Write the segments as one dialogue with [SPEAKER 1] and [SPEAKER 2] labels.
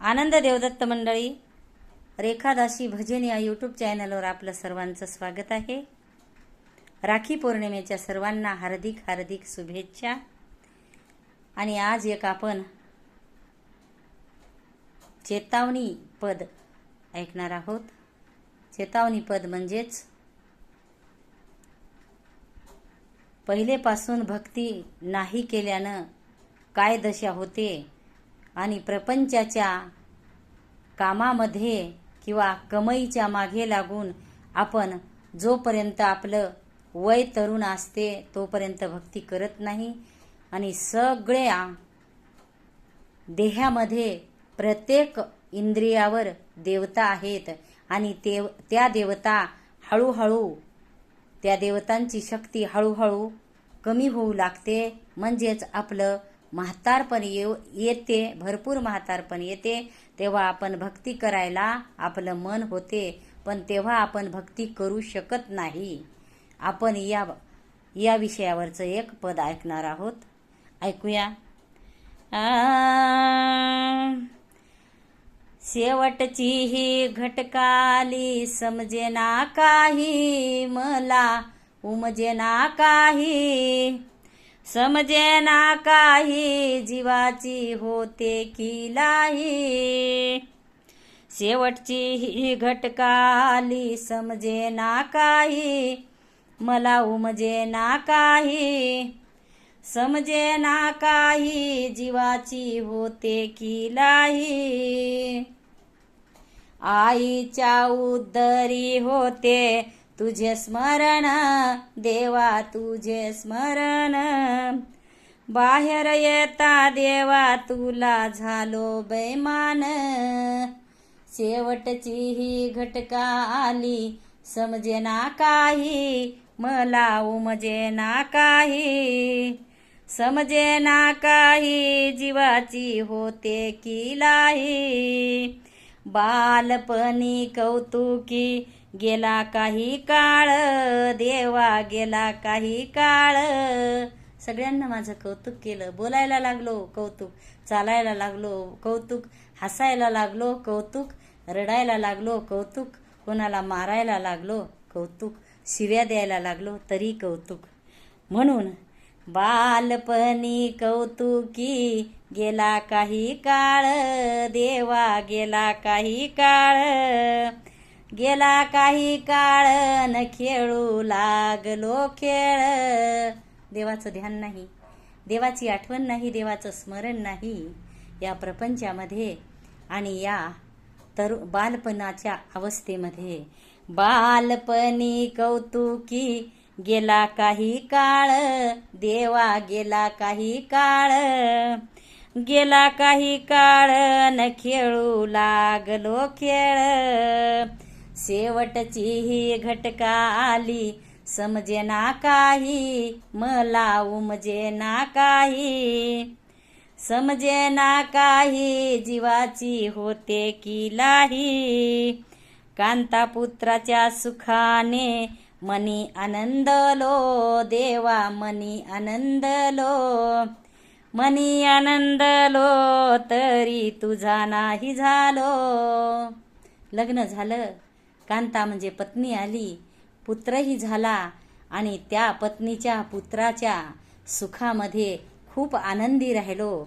[SPEAKER 1] आनंद देवदत्त मंडळी रेखादासी भजन या यूट्यूब चॅनलवर आपलं सर्वांचं स्वागत आहे. राखी पौर्णिमेच्या सर्वांना हार्दिक हार्दिक शुभेच्छा. आणि आज एक आपण चेतावणी पद ऐकणार आहोत. चेतावणी पद म्हणजेच पहिलेपासून भक्ती नाही केल्यानं काय दशा होते? आणि प्रपंचाच्या कामामध्ये किंवा कमाईच्या मागे लागून आपण जोपर्यंत आपलं वय तरुण असते तोपर्यंत भक्ती करत नाही. आणि सगळ्या देहामध्ये प्रत्येक इंद्रियावर देवता आहेत. आणि ते त्या देवता हळूहळू त्या देवतांची शक्ती हळूहळू कमी होऊ लागते. म्हणजेच आपलं म्हातारपण येऊ येते भरपूर म्हातारपण येते तेव्हा आपण भक्ती करायला आपलं मन होते पण तेव्हा आपण भक्ती करू शकत नाही. आपण या या विषयावरचं एक पद ऐकणार आहोत. ऐकूया. शेवटची ही घटकाली समजेना काही मला उमजेना काही समजे ना काही जीवाची होते किलाही शेवटची ही घटकाली समजेना काही मला उमजे ना काही. समजे ना काही जीवाची होते किलाही आईच्या उदरी होते तुझे स्मरण देवा तुझे स्मरण. बाहेर येता देवा तुला झालो बैमान. शेवटची ही घटका आली समजे ना काही मला उमजेना काही. समजे ना काही जीवाची होते किलाही बालपणी कौतुकी गेला काही काळ देवा गेला काही काळ. सगळ्यांना माझं कौतुक केलं. बोलायला लागलो कौतुक. चालायला लागलो कौतुक. हसायला लागलो कौतुक. रडायला लागलो कौतुक. कोणाला मारायला लागलो कौतुक. शिव्या द्यायला लागलो तरी कौतुक. म्हणून बालपणी कौतुकी गेला काही काळ देवा गेला काही काळ. गेला काही काळ न खेळू लागलो खेळ. देवाचं ध्यान नाही देवाची आठवण नाही देवाचं स्मरण नाही. या प्रपंचामध्ये आणि या तरु बालपणाच्या अवस्थेमध्ये. बालपणी कौतुकी गेला काही काळ देवा गेला काही काळ. गेला काही काळ न खेळू लागलो खेळ. शेवटची ही घटका आली समजे ना काही मला उमजे ना काही. समजे ना काही जीवाची होते की लाही. कांतापुत्राच्या सुखाने मनी आनंदलो देवा मनी आनंदलो. मनी आनंदलो तरी तुझा नाही झालो. लग्न झालं. कांता म्हणजे पत्नी आली. पुत्रही झाला आणि त्या पत्नीच्या पुत्राच्या सुखामध्ये खूप आनंदी राहिलो.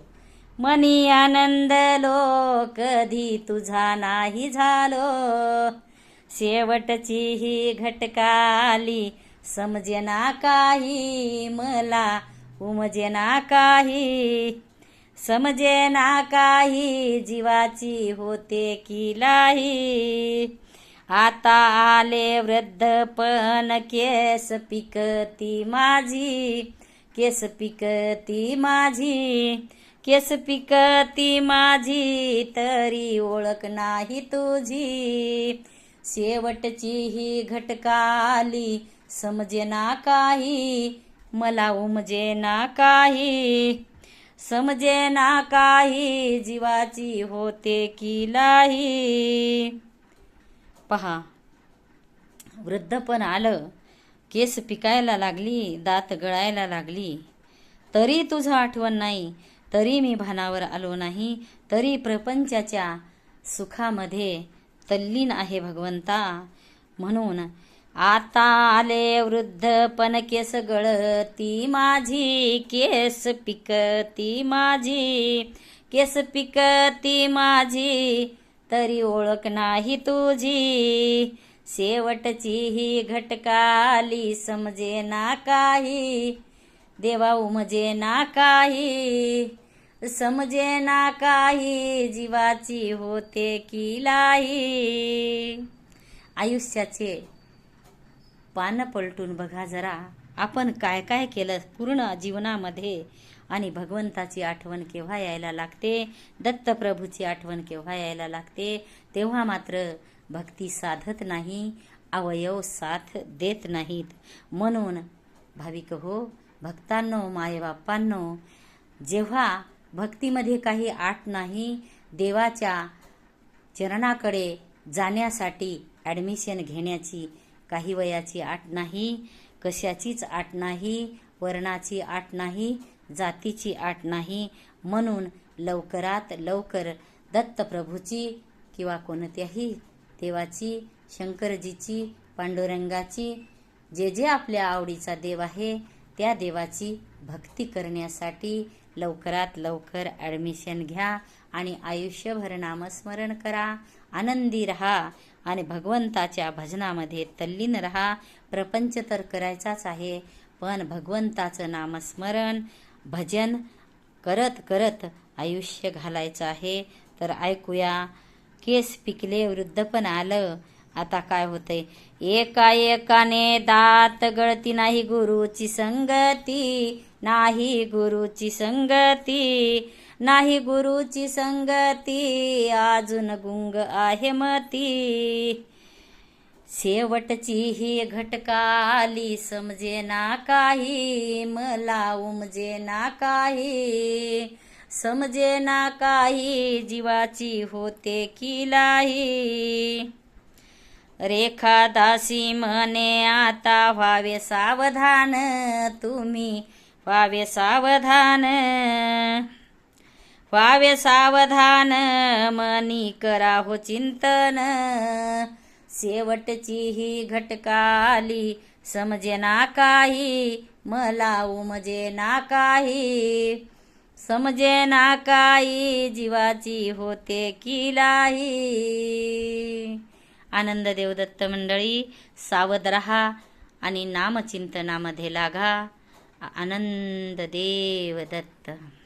[SPEAKER 1] मनी आनंदलो कधी तुझा नाही झालो. शेवटची ही घटकाली समजेना काही मला उमजेना काही. समजेना काही जीवाची होते की लाही आता आले वृद्धपण केस पिकती माझी केस पिकती माझी केस पिकती माझी तरी ओळख नाही तुझी. शेवटची ही घटकाली समजेना काही मला उमजे ना काही. समजे ना काही जीवाची होते की लाही. पहा. वृद्धपण आलं. केस पिकायला लागली दात गळायला लागली. तरी तुझं आठवण नाही तरी मी भानावर आलो नाही तरी प्रपंचाच्या सुखामध्ये तल्लीन आहे भगवंता. म्हणून आता आले वृद्धपण केस गळती माझी केस पिकती माझी केस पिकती माझी. तरी ओळख नाही तुझी. शेवटची ही घटकाली समजे ना काही. देवा उमजे ना काही. समजे ना काही. जीवाची होते किलाई आयुष्याचे पानं पलटून बघा जरा. आपण काय काय केलं पूर्ण जीवनामध्ये? आणि भगवंताची आठवण केव्हा यायला लागते? दत्तप्रभूची आठवण केव्हा यायला लागते? तेव्हा मात्र भक्ती साधत नाही अवयव साथ देत नाहीत. म्हणून भाविक हो भक्तांनो मायबाप्पांनो जेव्हा भक्तीमध्ये काही आट नाही देवाच्या चरणाकडे जाण्यासाठी ॲडमिशन घेण्याची काही वयाची आट नाही कशाचीच आट नाही वर्णाची आट नाही जातीची आट नाही म्हणून लवकरात लवकर दत्तप्रभूची किंवा कोणत्याही देवाची शंकरजीची पांडुरंगाची जे जे आपल्या आवडीचा देव आहे त्या देवाची भक्ती करण्यासाठी लवकरात लवकर ॲडमिशन घ्या आणि आयुष्यभर नामस्मरण करा. आनंदी रहा आणि भगवंताच्या भजनामध्ये तल्लीन रहा. प्रपंच तर करायचाच आहे पण भगवंताचं नामस्मरण भजन करत करत आयुष्य घालायचं आहे. तर ऐकूया. केस पिकले वृद्धपण आलं. आता काय होतंय? एका एकाने दात गळती नाही गुरुची संगती नाही गुरुची संगती नाही गुरुची संगती. अजून गुंग आहे मती. शेवटची ही घटकाली समजे ना काही मला उमजे ना काही. समजे ना काही जीवाची होते किलाई रेखा दासी म्हणे आता व्हावे सावधान तुम्ही व्हावे सावधान. व्हावे सावधान मनी करा हो चिंतन. शेवटची ही घटकाली समजे ना काही मला उमजे ना काही. समजे ना काही जीवाची होते किलाही आनंद देवदत्त मंडळी सावध रहा आणि नामचिंतनामध्ये लागा. आनंद देवदत्त.